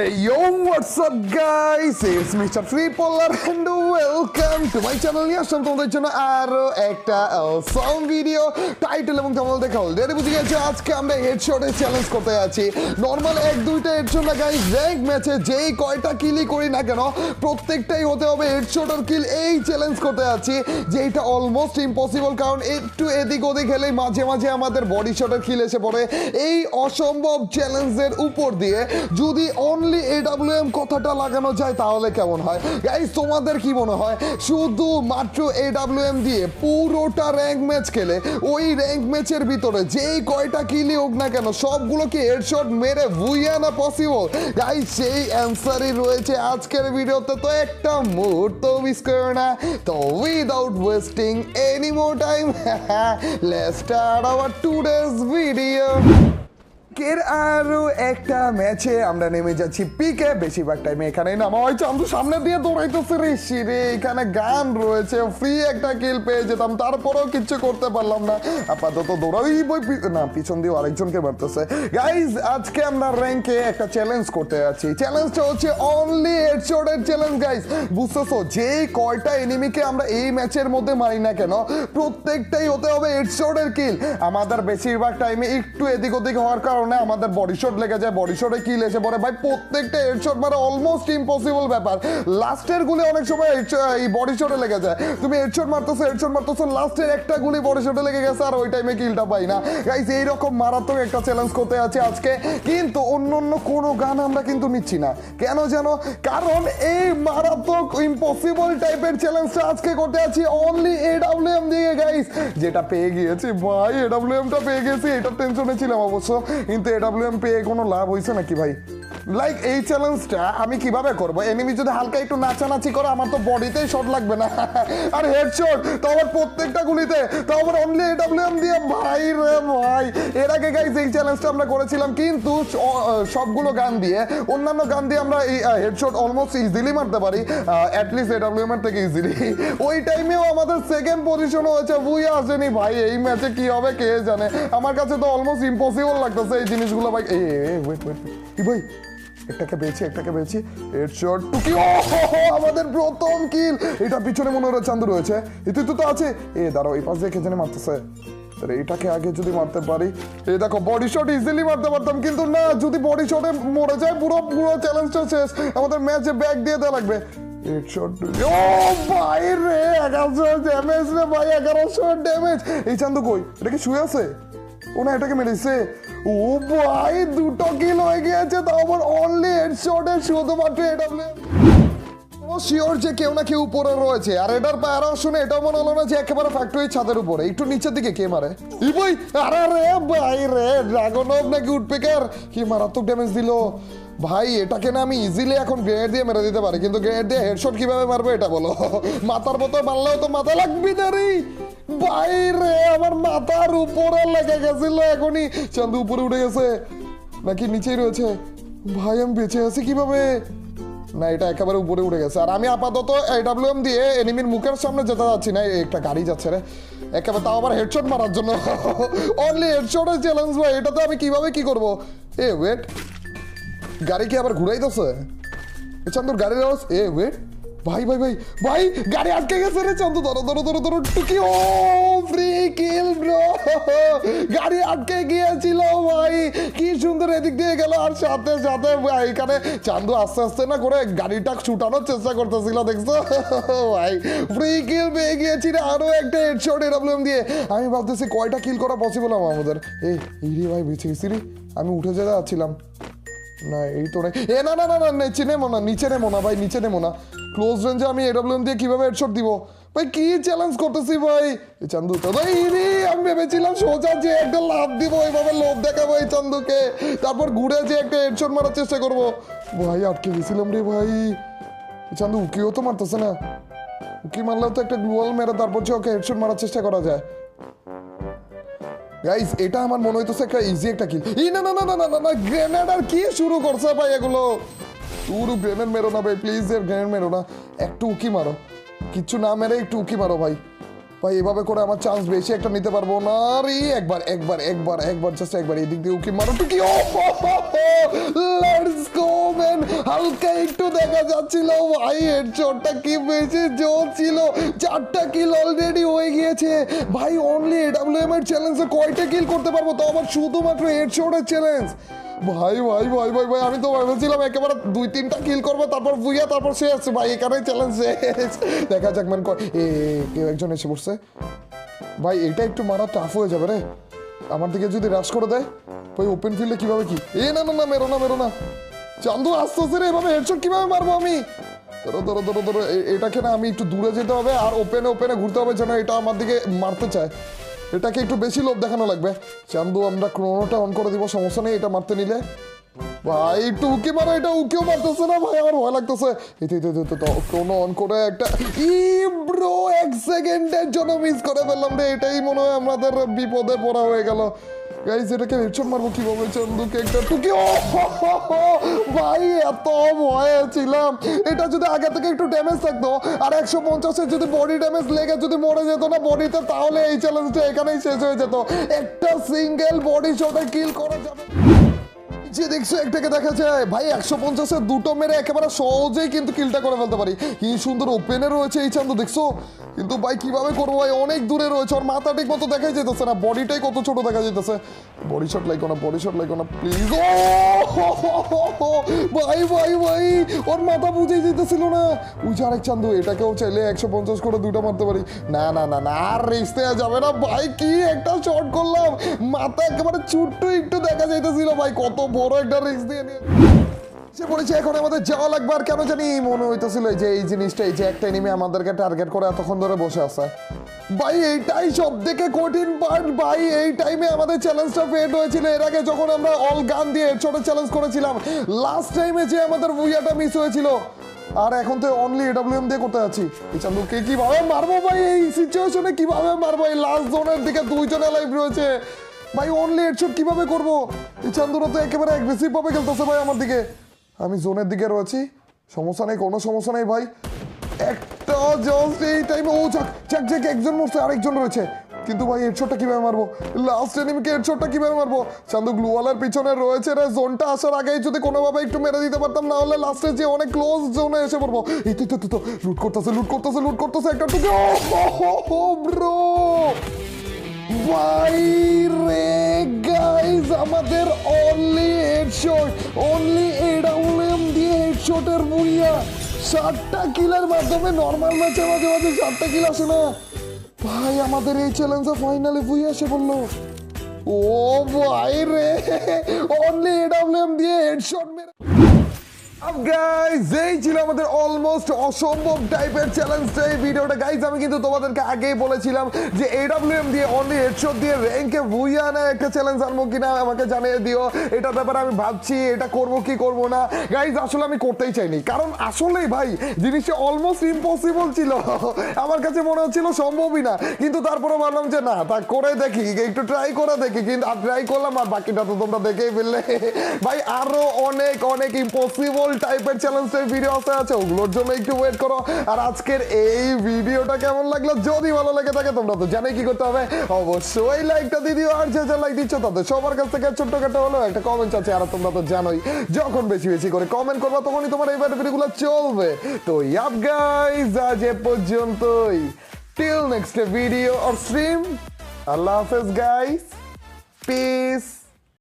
Hey yo, what's up guys? It's Mr. Free and welcome to my channel আসলাম তোমাদের জন্য আরও একটা song video title এবং thumbnail দেখে অলরেডি বুঝে গেছো আজকে আমরা হেডশটে চ্যালেঞ্জ করতে যাচ্ছি নর্মাল এক দুইটা হেডশট না গাইস র্যাঙ্ক ম্যাচে যেই কয়টা কিলই করি না কেন প্রত্যেকটাই হতে হবে হেডশটের কিল এই চ্যালেঞ্জ করতে যাচ্ছি যেটা অলমোস্ট ইম্পসিবল কারণ একটু এদিক ওদিক হেলেই মাঝে মাঝে আমাদের বডি শটের কিল এসে পড়ে এই অসম্ভব চ্যালেঞ্জের উপর দিয়ে যদি অনলি এডাব্লিউএম কথাটা লাগানো যায় তাহলে কেমন হয়? গাইস তোমাদের কি মনে হয়? শুধু মাত্র এডাব্লিউএম দিয়ে পুরোটা র্যাঙ্ক ম্যাচ খেলে ওই র্যাঙ্ক ম্যাচের ভিতরে যেই কয়টা কিলি হোক না কেন সবগুলোকে হেডশট মেরে ভুইয়া না পসিবল গাইস সেই অ্যান্সারই রয়েছে আজকের ভিডিওতে। তো একটা মুহূর্ত মিস করো না। তো without wasting any more time let's start our today's video এর আরও একটা ম্যাচে আমরা নেমে যাচ্ছি পিকে বেশিরভাগ টাইমে এখানে নামা হয়, চান্দু সামনে দিয়ে দৌড়াইতেছে রে। শিরে এখানে গান রয়েছে ফ্রি একটা কিল পেয়ে যেতাম, তারপরেও কিচ্ছু করতে পারলাম না। আপাতত দৌড়াই বই না, পিছন দিয়ে আরেকজনকে মারতেছে। গাইজ আজকে আমরা র্যাঙ্কে একটা চ্যালেঞ্জ করতে যাচ্ছি। চ্যালেঞ্জটা হচ্ছে অনলি হেডশটের চ্যালেঞ্জ গাইজ বুঝতেছো যে কয়টা এনিমিকে আমরা এই ম্যাচের মধ্যে মারি না কেন, প্রত্যেকটাই হতে হবে হেডশটের কিল আমাদের বেশিরভাগ টাইমে একটু এদিক ওদিক হওয়ার কারণে আমাদের বডি শট লেগে যায় বডি শটে কিল এসে পড়ে। ভাই, প্রত্যেকটা হেডশট মানে অলমোস্ট ইম্পসিবল ব্যাপার। লাস্টের গুলি অনেক সময় এই বডি শটে লেগে যায়। তুমি হেডশট মারতেছো হেডশট মারতেছো লাস্টের একটা গুলি বডি শটে লেগে গেছে আর ওই টাইমে কিলটা পাই না। গাইস এইরকম মারাত্মক একটা চ্যালেঞ্জ করতে আছে আজকে। কিন্তু অন্য অন্য কোনো গান আমরা কিন্তু নিচ্ছি না। কেন যেন? কারণ এই মারাত্মক ইম্পসিবল টাইপের চ্যালেঞ্জটা আজকে করতে আছি অনলি এডাব্লিউএম দিয়ে গাইস যেটা পেয়ে গিয়েছি, ভাই এডাব্লিউএমটা পেয়ে গেছি এটা টেনশনে ছিলাম অবশ্য। কিন্তু এডাব্লিউএম পেয়ে কোনো লাভ হয়েছে নাকি ভাই? লাইক এই চ্যালেঞ্জটা আমি কীভাবে করব? এনিমি যদি হালকা একটু নাচানাচি করে, আমার তো বডিতেই শট লাগবে না। আর হেডশট তো আমার প্রত্যেকটা গুলিতে, তো আমার অনলি এডাব্লিউএম দিয়ে, ভাই রে ভাই। এর আগে গাইস এই চ্যালেঞ্জটা আমরা করেছিলাম, কিন্তু সবগুলো গান দিয়ে, অন্যান্য গান দিয়ে আমরা এই হেডশট অলমোস্ট ইজিলি মারতে পারি। অ্যাটলিস্ট এডাব্লিউএম এর থেকে ইজিলি ওই টাইমেও আমাদের সেকেন্ড পজিশন হয়েছে বুই আসেনি ভাই, এই ম্যাচে কি হবে, কে জানে। আমার কাছে তো অলমোস্ট ইম্পসিবল লাগতেছে এই জিনিসগুলো, ভাই। এই ভাই? একটাকে পেয়েছি একটাকে পেয়েছি। হেডশট টুকি ও আমাদের প্রথম কিল এটা পিছনে মনে হচ্ছে চান্দু রয়েছে। এই তুই তো আছে। এ, দাঁড়াও, এই পাশ দিয়ে কে জানে মারতেছে। আরে এটাকে আগে যদি মারতে পারি এই দেখো বডি শট ইজিলি মারতে পারতাম, কিন্তু না, যদি বডি শটে মরে যায়, পুরো পুরো চ্যালেঞ্জটা শেষ। আমাদের ম্যাচে ব্যাক দিয়ে দেওয়া লাগবে। ভাই রে, এগারোশো ড্যামেজ রে ভাই, এগারোশো ড্যামেজ এই চান্দু কই? এটা কি শুয়ে আছে? ও না, এটাকে মেরেছে। ও ভাই, দুটো কিল হয়ে গিয়েছে, তাও আবার অনলি হেডশটে শুধুমাত্র এটা শিওর যে কেউ না কেউ উপরে রয়েছে। আর এটার প্যারা শুনে এটাও মনে হলো না যে একেবারে ফ্যাক্টরি ছাদের উপরে। একটু নিচের দিকে কে মারে? ই ভাই, আরে রে ভাই রে ড্রাগন অফ নাকি উঠপেকার কি মারাত্মক ড্যামেজ দিল। ভাই, এটাকে না আমি ইজিলি এখন গ্রেনেড দিয়ে মেরে দিতে পারি, কিন্তু গ্রেনেড দিয়ে হেডশট কীভাবে মারবো এটা বলো। মাথার মতো মারলেও তো মাথা লাগবে না রে। ভাই রে আমার মাথার উপরে লেগে গেছিল এখনই। চান্দু উপরে উঠে গেছে। নাকি নিচেই রয়েছে? ভাই, আমি বেঁচে আছি কীভাবে? না, এটা একেবারে উপরে উঠে গেছে। আর আমি আপাতত এডাব্লিউএম দিয়ে এনিমির মুখের সামনে যেতে যাচ্ছি না। একটা গাড়ি যাচ্ছে রে। একেবারে তাও আবার হেডশট মারার জন্য। অনলি হেডশটের চ্যালেঞ্জ ভাই। এটাতে আমি কীভাবে কি করব? এ ওয়েট গাড়ি কি আবার ঘুরাইতেছে? এ চান্দুর গাড়ির আওয়াজ? এ ওয়েট ভাই ভাই ভাই ভাই, গাড়ি আটকে গেছে রে চান্দু, ধরো ধরো ধরো ধরো, টুকি, ও ফ্রি কিল ব্রো গাড়ি আটকে গিয়েছিল ভাই, কি সুন্দর এদিক দিয়ে গেল, আর সাথে সাথে ভাই, এখানে চান্দু আস্তে আস্তে না করে গাড়িটা ছুটানোর চেষ্টা করতেছিল, দেখছ? ভাই ফ্রি কিল পেয়ে গিয়েছি রে, আরও একটা হেডশট এডাব্লিউএম দিয়ে। আমি ভাবতেছি কয়টা কিল করা পসিবল আমাদের? এই এই রে ভাই, বেঁচে গেছি রে। আমি উঠে যেতে যাচ্ছিলাম। না, এই তো এ, না না না না, নিচে নেমো না, নিচে নেমো না, ভাই, নিচে নেমো না। ক্লোজ রেঞ্জে আমি এডাব্লিউএম দিয়ে কীভাবে হেডশট দিব? ভাই, কি চ্যালেঞ্জ করতেছি ভাই? এই চান্দু ভাই রে আমি ভেবেছিলাম সোজা যে একটা লাভ দিব এইভাবে লোভ দেখাবো এই চান্দুকে। তারপর ঘুরে যে একটা হেডশট মারার চেষ্টা করব। ভাই, আটকে গেছিলাম রে ভাই। এই চান্দু, উকিও তো মারতেছে না। উকি মারলেও তো একটা গ্লুয়াল মেরে তারপর যে ওকে হেডশট মারার চেষ্টা করা যায়। গাইস এটা আমার মনে হইতেছে একটা ইজি একটা কিল ই, না না না না না না গ্রেনেড আর কি শুরু করছে ভাই এগুলো? পুরো গ্রেনেড মেরো না ভাই প্লিজ এর গ্রেনেড মেরো না। একটু উকি মারো। কিচ্ছু না মেরে একটু উকি মারো ভাই। ভাই, এভাবে করে আমার চান্স বেশি একটা নিতে পারব না। রে একবার একবার একবার একবার জাস্ট একবার এই দিক দিয়ে উকি মারো, টুকি। ও লেটস গো ম্যান হালকা একটু দেখা যাচ্ছিল। ভাই হেডশটটা কি বেশি জোর ছিল। চারটা কিল অলরেডি হয়ে গিয়েছে। ভাই অনলি এডাব্লিউএম এর চ্যালেঞ্জে কয়টা কিল করতে পারব? তো আবার শুধুমাত্র হেডশটের চ্যালেঞ্জ ভাই ভাই ভাই ভাই ভাই, আমি তো ভেবেছিলাম একেবারে দুই, তিনটা কিল করব, তারপর বুইয়া তারপর শেষ ভাই, এখানেই চ্যালেঞ্জ দেখা যাক ম্যান এ, কেউ একজন এসে পড়ছে। ভাই এটা একটু মারা টাফ হয়ে যাবে রে। আমার দিকে যদি রাশ করে দেয় ওই ওপেন ফিল্ডে কীভাবে কি? এ, না না না, মেরো না মেরো না। চান্দু আস্তে আস্তে রে, এভাবে হেডশট কীভাবে মারবো আমি? ধরো ধরো ধরো ধরো এটাকে না আমি একটু দূরে যেতে হবে, আর ওপেনে ওপেনে ঘুরতে হবে যেন এটা আমার দিকে মারতে চায়। এটাকে একটু বেশি লোভ দেখানো লাগবে। চান্দু, আমরা ক্রোনোটা অন করে দিব, সমস্যা নেই, এটা মারতে নিলে। ভাই, একটু উকি মারো, এটা উকিও মারতেছে না, ভাই, আমার ভয় লাগতেছে। ক্রোনো অন করে একটা ই ব্রো এক সেকেন্ডের জন্য মিস করে ফেললাম রে, এটাই মনে হয় আমাদের বিপদে পড়া হয়ে গেল। গাইস এটাকে হেডশট মারবো কীভাবে? চন্দুকে একটা টুকি ও ভাই, এত ভয়ে ছিলাম। এটা যদি আগে থেকে একটু ড্যামেজ থাকতো, আর একশো পঞ্চাশের যদি বডি ড্যামেজ লেগে যদি মরে যেত না বডিতে তাহলে এই চ্যালেঞ্জটা এখানেই শেষ হয়ে যেত। একটা সিঙ্গেল বডি শটে কিল করা যাবে। যে দেখছ একটাকে দেখা যায়। ভাই, একশো পঞ্চাশের দুটো মেরে একেবারে সহজেই কিন্তু কিলটা করে ফেলতে পারি। কি সুন্দর ওপেনে রয়েছে এই চান্দ, দেখছ? কিন্তু ভাই, কীভাবে করব ভাই? অনেক দূরে রয়েছে, ওর মাথা ঠিক মতো দেখাই যেতেছে না। বডিটাই কত ছোট দেখা যেতেছে বডি শট লাগো না বডি শট লাগো না প্লিজ ও ভাই ভাই ভাই, ওর মাথা বুঝেই যেতেছিল না। ওই যে আরেক চান্দু, এটাকেও চাইলে একশো পঞ্চাশ করে দুটো মারতে পারি। না না না না, আর রিস্ক দেওয়া যাবে না। ভাই, কি একটা শট করলাম। মাথা একেবারে ছোট্ট একটু দেখা যাইতেছিল। ভাই, কত বড় একটা রিস্ক দিয়ে নিয়ে সে বলেছে, এখন আমাদের যাওয়া কেন জানি মনে হইতেছিল যে এই জিনিসটা, এই যে একটা এনিমি আমাদেরকে টার্গেট করে এতক্ষণ ধরে বসে আছে। ভাই, এইটাই সব থেকে কঠিন পার্ট ভাই, এই টাইমে আমাদের চ্যালেঞ্জটা ফেড হয়েছিল। এর আগে যখন আমরা অল গান দিয়ে ছোট চ্যালেঞ্জ করেছিলাম লাস্ট টাইমে যে আমাদের বুইয়াটা মিস হয়েছিল। আর এখন তো অনলি এডব্লিউএম দিয়ে করতে যাচ্ছি। চান্দুকে কীভাবে মারবো ভাই? এই সিচুয়েশনে কীভাবে মারবো? এই লাস্ট জোনের দিকে দুইজন লাইভ রয়েছে। ভাই অনলি হেডশট কীভাবে করব? চান্দুরা তো একেবারে অ্যাগ্রেসিভ ভাবে খেলতেছে ভাই আমার দিকে। আমি জোনের দিকে রয়েছি। সমস্যা নেই, কোনো সমস্যা নেই ভাই। একটা জাস্ট এই টাইমে ও যাক যাক যাক, একজন মরছে, আরেকজন রয়েছে। কিন্তু ভাই হেডশটটা কীভাবে মারবো? লাস্ট এনিমিকে হেডশটটা কীভাবে মারবো? চান্দু গ্লুওয়ালের পিছনে রয়েছে রে জোনটা আসার আগেই যদি কোনোভাবে একটু মেরে দিতে পারতাম, না হলে লাস্টে যে অনেক ক্লোজ জোনে এসে পড়ব। এই তো তো লুট করতেছে লুট করতেছে লুট করতেছে একটা টুকে ও ব্রো বাইরে গাইস আমাদের অনলি হেডশট অনলি এডাউলেম দিয়ে হেডশটের বুইয়া ষাটটা কিলের মাধ্যমে নর্মাল ম্যাচে মাঝে মাঝে ষাটটা কিল আসে না। ভাই, আমাদের এই চ্যালেঞ্জে ফাইনালে বুইয়া এসে বলল ও ভাই রে অনলি এডাউলেম দিয়ে হেডশট মেরে গাইজ অলমোস্ট ইম্পসিবল ছিল আমার কাছে মনে হচ্ছিল সম্ভবই না। কিন্তু তারপরে ভাবলাম যে না, তা করে দেখি। একটু ট্রাই করে দেখি। কিন্তু আর ট্রাই করলাম আর বাকিটা তো তোমরা দেখেই ফেললে। ভাই, আরও অনেক অনেক ইম্পসিবল টাইপের চ্যালেঞ্জ চ্যালেঞ্জের ভিডিও আসতে আছে ওগুলোর জন্য একটু ওয়েট করো। আর আজকের এই ভিডিওটা কেমন লাগল? যদি ভালো লেগে থাকে, তোমরা তো জানোই কি করতে হবে। অবশ্যই লাইকটা দিয়ে দিও, আর যে যে লাইক দিচ্ছ, তাদের সবার কাছ থেকে ছোট্টখাটো হলো, একটা কমেন্ট আছে, আর তোমরা তো জানোই, যখন বেশি বেশি করে কমেন্ট করবা, তখনই তোমার এই ভিডিওগুলো চলবে। তো ইয়াপ গাইজ আজ এ পর্যন্তই। Till next video or stream আল্লাহ হাফেজ গাইস পিস